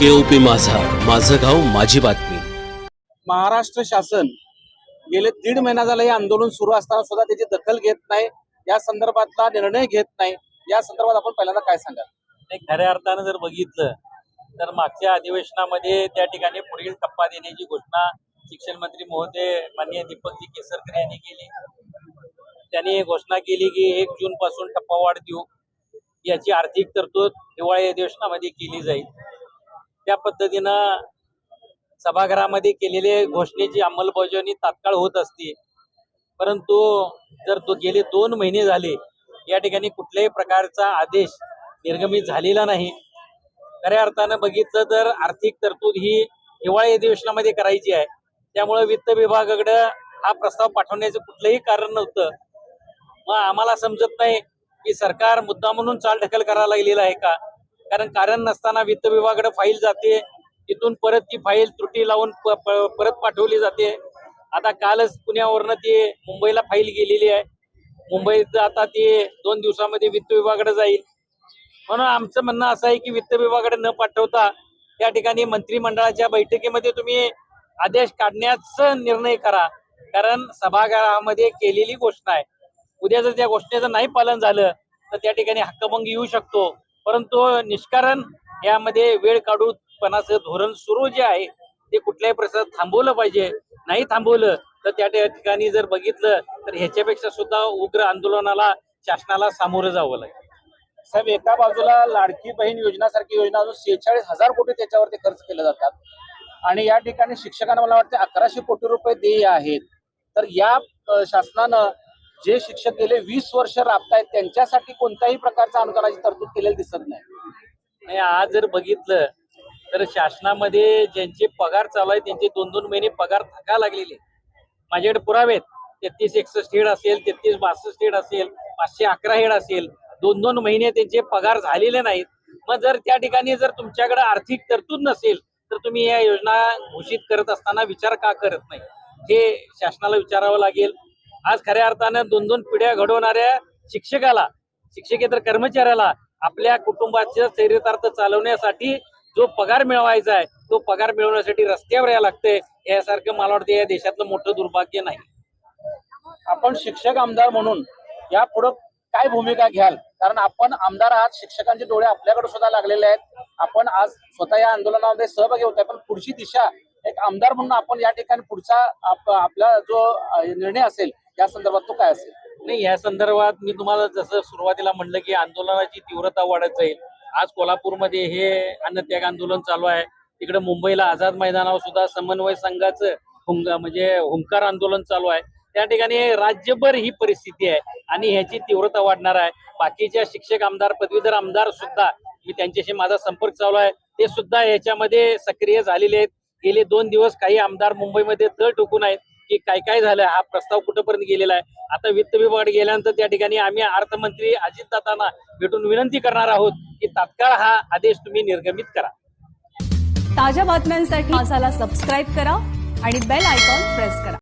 केओपी माझा. माझं गाव माझी बातमी. महाराष्ट्र शासन गेले दीड महिना झाला हे आंदोलन सुरू असताना सुद्धा त्याची दखल घेत नाही. या संदर्भातला निर्णय घेत नाही. या संदर्भात आपण पहिल्यांदा काय सांगा नाही खऱ्या अर्थानं जर बघितलं तर मागच्या अधिवेशनामध्ये त्या ठिकाणी पुढील टप्पा देण्याची घोषणा शिक्षण मंत्री महोदय माननीय दीपकजी केसरकर यांनी केली. त्यांनी घोषणा केली की एक जून पासून टप्पावाढ देऊ. याची आर्थिक तरतूद हिवाळी अधिवेशनामध्ये केली जाईल. त्या पद्धतीनं सभागृहामध्ये केलेले घोषणेची अंमलबजावणी तात्काळ होत असते. परंतु जर तो गेले दोन महिने झाले या ठिकाणी कुठल्याही प्रकारचा आदेश निर्गमित झालेला नाही. खऱ्या अर्थानं बघितलं तर आर्थिक तरतूद ही हिवाळी अधिवेशनामध्ये करायची आहे. त्यामुळे वित्त विभागाकडे हा प्रस्ताव पाठवण्याचं कुठलंही कारण नव्हतं. मग आम्हाला समजत नाही की सरकार मुद्दा म्हणून चालढकल करायला लागलेला आहे का? कारण कारण नसताना वित्त विभागाकडे फाईल जाते. तिथून परत ती फाईल त्रुटी लावून प- प- परत पाठवली जाते. आता कालच पुण्यावरनं ती मुंबईला फाईल गेलेली आहे. मुंबईत आता ती दोन दिवसामध्ये वित्त विभागाकडे जाईल. म्हणून आमचं म्हणणं असं आहे की वित्त विभागाकडे न पाठवता त्या ठिकाणी मंत्रिमंडळाच्या बैठकीमध्ये तुम्ही आदेश काढण्याचा निर्णय करा. कारण सभागृहामध्ये केलेली घोषणा आहे. उद्या जर त्या घोषणेचं नाही पालन झालं तर त्या ठिकाणी हक्कभंग येऊ शकतो. परंतु निष्कारण यामध्ये वेळ काढूपणाचं धोरण सुरू जे आहे ते कुठल्याही प्रसाद थांबवलं पाहिजे. नाही थांबवलं तर त्या ठिकाणी जर बघितलं तर ह्याच्यापेक्षा सुद्धा उग्र आंदोलनाला शासनाला सामोरं जावं लागेल. साहेब एका बाजूला लाडकी बहीण योजनासारखी योजना अजून शेहेचाळीस हजार कोटी त्याच्यावरती खर्च केले जातात. आणि या ठिकाणी शिक्षकांना मला वाटतं अकराशे कोटी रुपये देय आहेत. तर या शासनानं जे शिक्षक गेले वीस वर्ष राबतायत त्यांच्यासाठी कोणत्याही प्रकारचा अनुदानाची तरतूद केलेली दिसत नाही. आज जर बघितलं तर शासनामध्ये ज्यांचे पगार चालू आहे त्यांचे दोन दोन महिने पगार थका लागलेले. माझ्याकडे पुरावे आहेत. तेहतीस एकसष्ट हेड असेल तेहतीस बासष्ट हेड असेल पाचशे अकरा हेड असेल दोन दोन महिने त्यांचे पगार झालेले नाहीत. मग जर त्या ठिकाणी जर तुमच्याकडे आर्थिक तरतूद नसेल तर तुम्ही या योजना घोषित करत असताना विचार का करत नाही? हे शासनाला विचारावं लागेल. आज खऱ्या अर्थानं दोन दोन पिढ्या घडवणाऱ्या शिक्षकाला शिक्षकेतर कर्मचाऱ्याला आपल्या कुटुंबाच्या चरितार्थ चालवण्यासाठी जो पगार मिळवायचा आहे तो पगार मिळवण्यासाठी रस्त्यावर यायला लागते यासारखं मला वाटतं या देशातलं मोठं दुर्भाग्य नाही. आपण शिक्षक आमदार म्हणून या पुढे काय भूमिका घ्याल? कारण आपण आमदार आहात शिक्षकांचे डोळे आपल्याकडे सुद्धा लागलेले आहेत. आपण आज स्वतः या आंदोलनामध्ये सहभागी होत आहे पण पुढची दिशा एक आमदार म्हणून आपण या ठिकाणी पुढचा आपला जो निर्णय असेल या संदर्भात तो काय असेल? नाही या संदर्भात मी तुम्हाला जसं सुरुवातीला म्हणलं की आंदोलनाची तीव्रता वाढत जाईल. आज कोल्हापूरमध्ये हे अन्नत्याग आंदोलन चालू आहे. तिकडे मुंबईला आझाद मैदानावर सुद्धा समन्वय संघाचं हुंग म्हणजे हुंकार आंदोलन चालू आहे. त्या ठिकाणी राज्यभर ही परिस्थिती आहे आणि ह्याची तीव्रता वाढणार आहे. बाकीच्या शिक्षक आमदार पदवीधर आमदार सुद्धा मी त्यांच्याशी माझा संपर्क चालू आहे. ते सुद्धा याच्यामध्ये सक्रिय झालेले आहेत. गेले दोन दिवस काही आमदार मुंबईमध्ये तळ टोकून आहेत. की काय काय झालं हा प्रस्ताव कुठपर्यंत गेलेला आहे? आता वित्त विभाग गेल्यानंतर त्या ठिकाणी आम्ही अर्थमंत्री अजितदादांना भेटून विनंती करणार आहोत की तात्काळ हा आदेश तुम्ही निर्गमित करा. ताज्या बातम्यांसाठी माझाला सबस्क्राईब करा आणि बेल आयकॉन प्रेस करा.